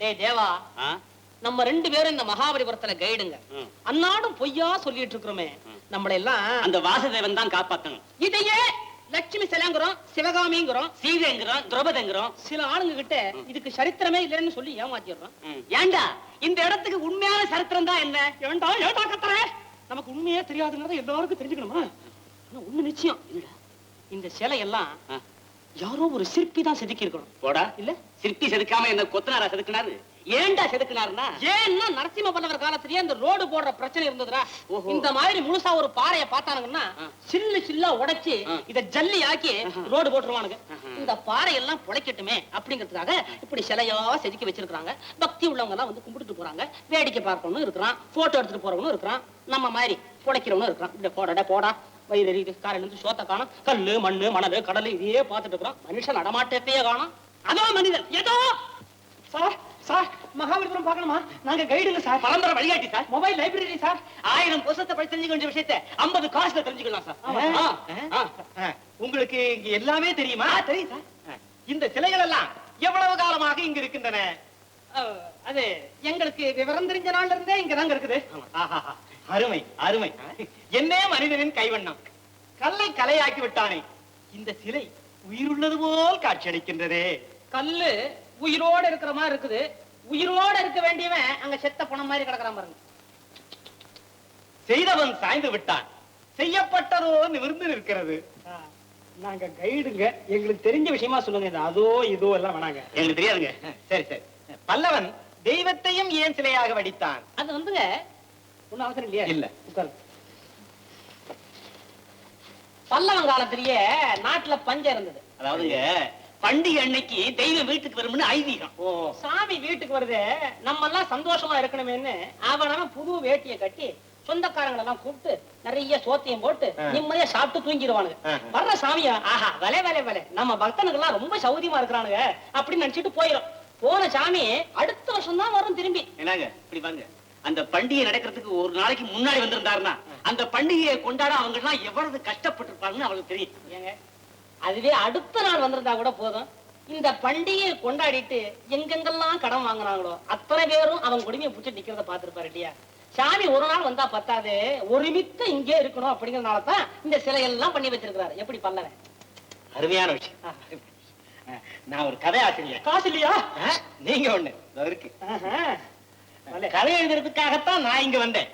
டேய் தேவா? நம்ம ரெண்டு பேரும் இந்த மகாபலிபுரத்துல கைடுங்க. அன்னாடும் பொய்யா சொல்லிட்டு இருக்கிறோமே. நம்மள எல்லாம் அந்த வாசுதேவன் தான் காப்பாத்தணும். இதையே லட்சுமி சிலைங்கிறோம் சிவகாமிங்கிறோம் சீதைங்கிறோம் திரௌபதிங்கிறோம். சில ஆளுங்க கிட்ட இதுக்கு சரித்திரமே இல்லைன்னு சொல்லி ஏமாத்திடுறோம். ம். ஏன்டா இந்த இடத்துக்கு உண்மையான சரித்திரம் தான் என்ன? ஏண்டா ஏண்டா கத்துற நமக்கு உண்மையே தெரியாதுங்கிறத எல்லாருக்கும் தெரிஞ்சுக்கணுமா? ஒண்ணு நிச்சயம் இந்த சிலை எல்லாம். யாரோ ஒரு சிற்பி தான் செதுக்கி இருக்கணும் போடா. இல்ல? சிற்பி செதுக்காம என்ன கொத்தனாரா செதுக்குனாரு? ஏன்டா செதுக்குனாருன்னா? ஏன்னா நரசிம்ம பல்லவர் காலத்திலேயே இந்த ரோடு போடுற பிரச்சனை இருந்ததுடா. இந்த மாதிரி முழுசா ஒரு பாறையை பார்த்தானுங்கன்னா. சில்லு சில்லா உடைச்சு. இத ஜல்லி ஆக்கி. ரோடு போட்டுருவானுங்க. இந்த பாறை எல்லாம் பொழைக்கட்டுமே அப்படிங்கிறதுக்காக இப்படி சிலையா செதுக்கி வச்சிருக்காங்க பக்தி உள்ளவங்க எல்லாம் வந்து கும்பிட்டுட்டு போறாங்க. வேடிக்கை பார்க்கணும் இருக்கிறான். போட்டோ எடுத்துட்டு போறவனும் இருக்கிறான். நம்ம மாதிரி பொழைக்கிறவனும் இருக்கிறான். இப்படி போடா போடா. வயிறு எரியுது காலையில இருந்து சோத்த காணும். கல்லு மண்ணு மணல் கடல் இதையே பார்த்துட்டு இருக்கிறோம். மனுஷன் நடமாட்டத்தையே காணும். அதோ மனிதன். ஏதோ? சார் சார் மகாபலிபுரம் பார்க்கணுமா? நாங்க கைடுங்க சார். பரம்பரை வழிகாட்டி சார். Mobile library sir. ஆயிரம் புத்தகத்தை படிச்சு தெரிஞ்சுக்க வேண்டிய விஷயத்தை ஐம்பது காசுல தெரிஞ்சுக்கலாம் சார். உங்களுக்கு இங்க எல்லாமே தெரியுமா? தெரியும் சார். இந்த சிலைகள் எல்லாம் எவ்வளவு காலமாக இங்க இருக்கின்றன? அது எங்களுக்கு விவரம் தெரிஞ்ச நாள்ல இருந்தே இங்க தாங்க இருக்குது. அருமை அருமை. என்னே மனிதனின் கைவண்ணம். கல்லை கலையாக்கி விட்டானே. இந்த சிலை உயிருள்ளது போல் காட்சியளிக்கின்றதே கல்லு உயிரோட இருக்கிற மாதிரி இருக்குது. உயிரோட இருக்க வேண்டியவன் அங்க செத்த பணம் மாதிரி கிடக்குறான் பாருங்க. செய்தவன் சாய்ந்து விட்டான். செய்யப்பட்டதோ நிமிர்ந்து நிற்கிறது. நாங்க கைடுங்க. எங்களுக்கு தெரிஞ்ச விஷயமா சொல்லுங்க. இது அதோ இதோ எல்லாம் வேணாங்க. எங்களுக்கு தெரியாதுங்க. சரி சரி. பல்லவன் தெய்வத்தையும் ஏன் சிலையாக வடித்தான்? அது வந்துங்க. ஒண்ணும் அவசரம் இல்லையா. இல்ல. உட்காரு. பல்லவன் காலத்திலேயே நாட்டுல பஞ்சம் இருந்தது. அதாவதுங்க பண்டிகை அன்னைக்கு தெய்வம் வீட்டுக்கு வரும்னு ஐதீகம். ஓ. சாமி வீட்டுக்கு வருது. நம்ம எல்லாம் சந்தோஷமா இருக்கணுமேன்னு அவனவன் புது வேட்டியை கட்டி சொந்தக்காரங்களை எல்லாம் கூப்பிட்டு நிறைய சோத்தியம் போட்டு. நிம்மதியா சாப்பிட்டு தூங்கிடுவானுங்க. வர்ற சாமியா ஆஹா வலை வலை வலை. நம்ம பக்தனுக்கு எல்லாம் ரொம்ப சௌரியமா இருக்கிறானுங்க. அப்படின்னு நினைச்சிட்டு போயிடும் போன சாமி அடுத்த வருஷம் தான் வரும் திரும்பி. என்னங்க? இப்படி வாங்க அந்த பண்டிகை நடக்கிறதுக்கு ஒரு நாளைக்கு முன்னாடி வந்திருந்தாருன்னா அந்த பண்டிகையை கொண்டாட அவங்க எல்லாம் எவ்வளவு கஷ்டப்பட்டிருப்பாங்கன்னு அவங்களுக்கு தெரியும். அதுவே அடுத்த நாள் வந்திருந்தா கூட போதும். இந்த பண்டிகையை கொண்டாடிட்டு எங்கெங்கெல்லாம் கடன் வாங்குறாங்களோ அத்தனை பேரும் அவன் கொடுமையை பிடிச்சி நிக்கிறத பாத்துருப்பாரு இல்லையா? சாமி ஒரு நாள் வந்தா பத்தாது ஒருமித்த இங்கே இருக்கணும் அப்படிங்கறதுனால தான் இந்த சிலையெல்லாம் பண்ணி வச்சிருக்கிறாரு. எப்படி பல்லவன் அருமையான விஷயம். நான் ஒரு கதை ஆசிரியர். காசு இல்லையா நீங்க ஒண்ணு. இருக்கு. கதை எழுதுறதுக்காகத்தான் நான் இங்க வந்தேன்.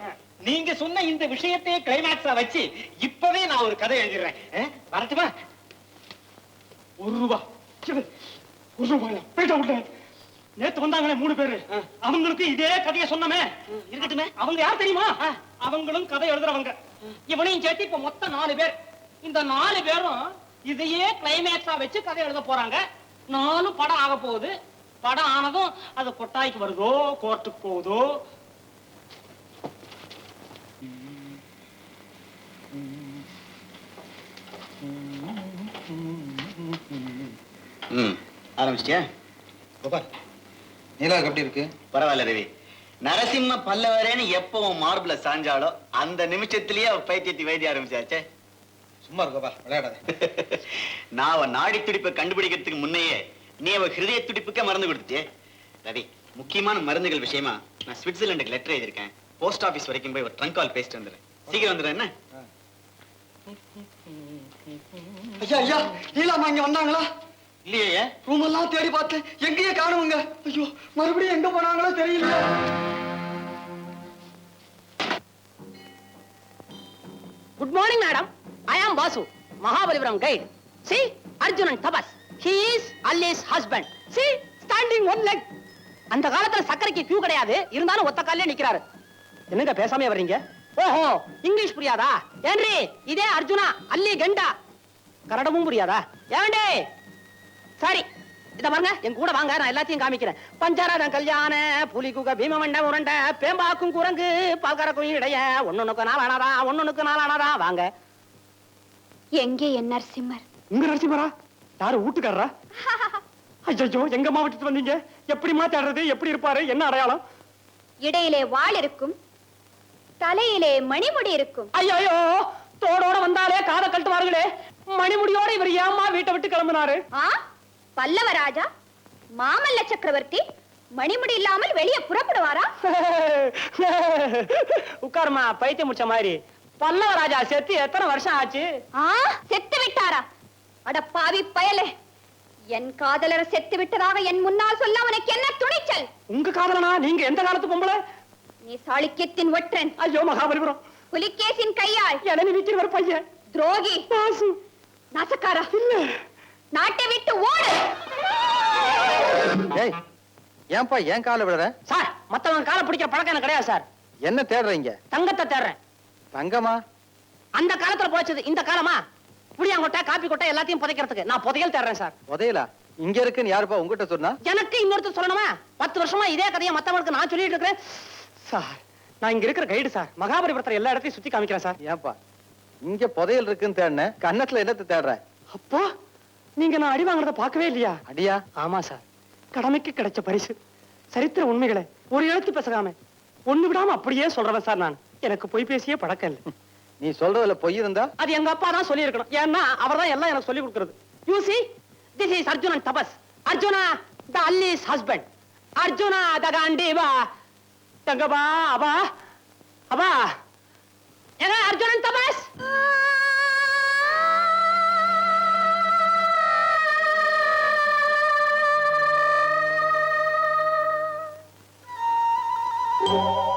நீங்க சொன்ன இந்த விஷயத்தையே கிளைமேக்ஸா வச்சு இப்பவே நான் ஒரு கதை எழுதிடுறேன். வரட்டுமா? ஒரு ரூபா. ஒரு ரூபாயா போயிட்ட விட்டேன் நேத்து வந்தாங்களே மூணு பேரு. அவங்களுக்கு இதே கதையை சொன்னமே. இருக்கட்டுமே. அவங்க யார் தெரியுமா? அவங்களும் கதை எழுதுறவங்க. இவனையும் சேர்த்து இப்ப மொத்தம் நாலு பேர். இந்த நாலு பேரும் இதையே கிளைமேக்ஸா வச்சு கதை எழுத போறாங்க. நானும் படம் ஆக போகுது. படம் ஆனதும் அது கொட்டாய்க்கு வருதோ கோர்ட்டுக்கு போகுதோ? ம். ஆரம்பிச்சிட்டியா? கோபால் நீலாவுக்கு எப்படி இருக்கு? பரவாயில்ல ரவி. நரசிம்ம பல்லவரேன்னு எப்போ உன் மார்பிள சாஞ்சாலோ அந்த நிமிஷத்திலேயே அவ பைத்தியத்தை வைத்திய ஆரம்பிச்சாச்சே. சும்மா இரு கோபால் விளையாடாத. நான் அவன் நாடி துடிப்பை கண்டுபிடிக்கிறதுக்கு முன்னையே நீ அவ ஹிருதய துடிப்புக்கே மருந்து கொடுத்துட்டே ரவி முக்கியமான மருந்துகள் விஷயமா நான் சுவிட்சர்லாண்டுக்கு லெட்டர் எழுதியிருக்கேன். போஸ்ட் ஆபீஸ் வரைக்கும் போய் ஒரு ட்ரங்க் கால் பேசிட்டு வந்துடுறேன் சீக்கிரம் வந்துடுறேன் என்ன? ஐயா ஐயா நீலாமா இங்க வந்தாங்களா? இல்லையே. ரூம் எல்லாம் தேடி பார்த்தேன் எங்கேயே காணுங்க ஐயோ மறுபடியும் எங்க போனாங்களோ தெரியல good morning madam I am Basu Mahabalipuram guide see Arjunan Tapas he is Alli's husband see standing one leg அந்த காலத்துல சக்கரைக்கு கியூ கிடையாது. இருந்தாலும் ஒத்த காலே நிக்கிறாரு. என்னங்க பேசாம வர்றீங்க? ஓஹோ இங்கிலீஷ் புரியாதா? ஏன்றி இதே அர்ஜுனா அல்லி கெண்டா. கன்னடமும் புரியாதா? ஏண்டே? சரி இத பாருங்க. என் கூட வாங்க நான் எல்லாத்தையும் காமிக்கிறேன். பஞ்சரதம் கல்யாண புலிகுக பீமமண்ட உரண்ட பேம்பாக்கும் குரங்கு பால்கரக்கும் இடைய ஒன்னொன்னுக்கு நாளானதா ஒன்னொன்னுக்கு நாளானதா? வாங்க. எங்கே என் நரசிம்மர்? உங்க நரசிம்மரா? யாரு வீட்டுக்காரரா ஐயோ எங்க மாவட்டத்து வந்தீங்க? எப்படி மாத்தாடுறது எப்படி இருப்பாரு? என்ன அடையாளம்? இடையிலே வாள் இருக்கும் தலையிலே மணிமுடி இருக்கும். ஐயோ தோடோட வந்தாலே காதை கட்டுவார்களே மணிமுடியோட இவர் ஏம்மா வீட்டை விட்டு கிளம்பினாரு? பல்லவ ராஜா மாமல்ல சக்கரவர்த்தி மணிமுடி இல்லாமல் வெளியே புறப்படுவாரா? உட்காருமா பைத்தியம் முடிச்ச மாதிரி. பல்லவ ராஜா செத்து எத்தனை வருஷம் ஆச்சு? ஆ செத்து விட்டாரா? அட பாவி பயலே. என் காதலர் செத்து விட்டதாக என் முன்னால் சொல்ல உனக்கு என்ன துணிச்சல்? உங்க காதலனா? நீங்க எந்த காலத்து பொம்பளை? நீ சாளுக்கியத்தின் ஒற்றன். ஐயோ மகாபலிபுரம். புலிகேசின் கையாள் இளநி விற்கிற ஒரு பையன். துரோகி. நாசக்காரா? நாட்டை விட்டு ஓடு. ஏய் ஏன்பா ஏன் காலை விடுற சார் மத்தவங்க காலை பிடிக்கிற பழக்கம் எனக்கு கிடையாது சார். என்ன தேடுறீங்க தங்கத்தை தேடுறேன். தங்கமா அந்த காலத்துல போச்சது இந்த காலமா? புளியாங்கொட்டை காப்பி கொட்டை எல்லாத்தையும் புதைக்கிறதுக்கு. நான் புதையல் தேடுறேன் சார். உதையலா இங்க இருக்குன்னு யாருப்பா உங்ககிட்ட சொன்னா? எனக்கு இன்னொருத்தர் சொல்லணுமா? பத்து வருஷமா இதே கதையை மத்தவங்களுக்கு நான் சொல்லிட்டு இருக்கிறேன். சார் நான் இங்க இருக்கிற கைடு சார். மகாபலிபுரத்துல எல்லா இடத்தையும் சுத்தி காமிக்கிறேன் சார். ஏன்பா? இங்க புதையல் இருக்குன்னு தேடின கன்னத்துல என்னத்தை தேடுற? அப்போ நீங்க நான் அடி வாங்குறத பார்க்கவே இல்லையா? அடியா? ஆமா சார். கடமைக்கு கிடைச்ச பரிசு. சரித்திர உண்மைகளை ஒரு எழுத்து பேசாம ஒண்ணு விடாம அப்படியே சொல்றவன் சார் நான். எனக்கு பொய் பேசியே பழக்கம் இல்லை. நீ சொல்றதுல பொய் இருந்தா? அது எங்க அப்பா தான் சொல்லி இருக்கணும் ஏன்னா அவர் தான் எல்லாம் எனக்கு சொல்லி கொடுக்கிறது. You see this is Arjunan Tapas Arjuna the Alli's husband Arjuna the Gandiva தங்கபா அவா அவா ஏங்க அர்ஜுனன் தபஸ் என்னை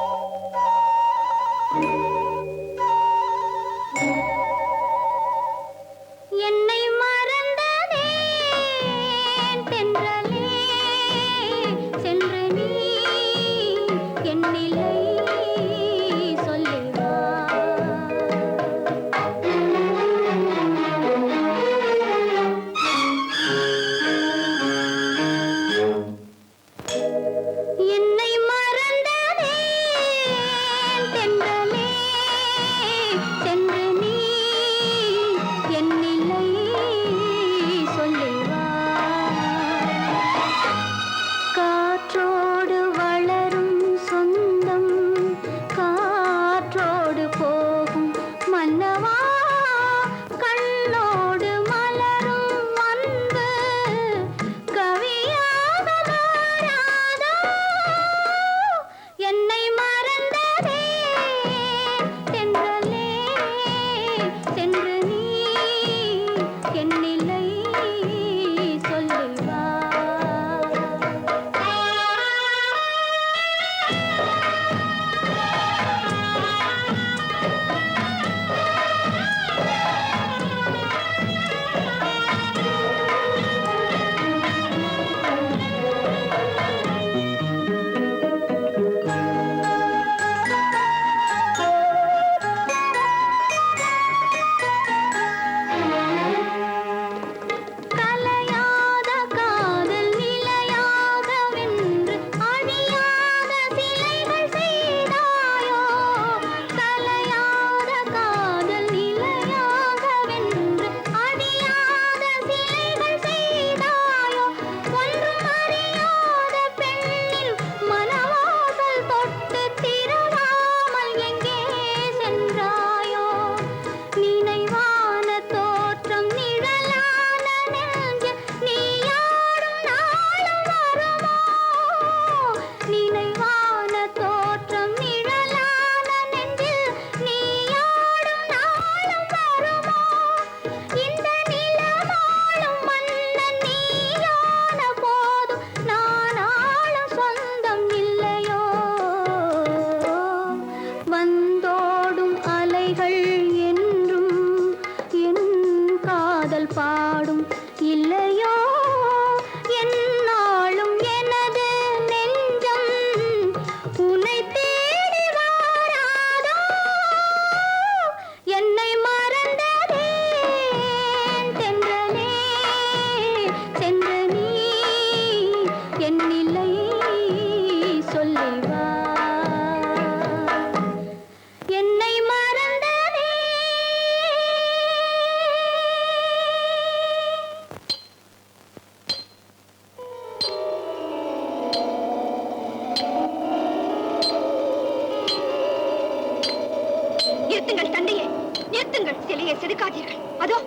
நிறுத்துங்கள் சிலையை செதுக்காதீர்கள். அதோ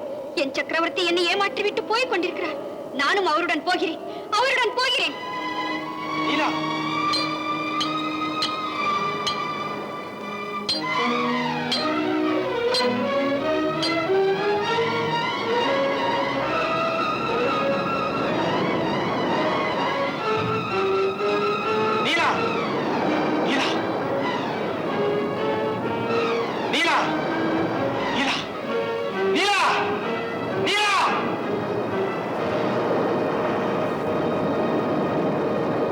என் சக்கரவர்த்தி என்னை ஏமாற்றிவிட்டு போய் கொண்டிருக்கிறார். நானும் அவருடன் போகிறேன். அவருடன் போகிறேன்.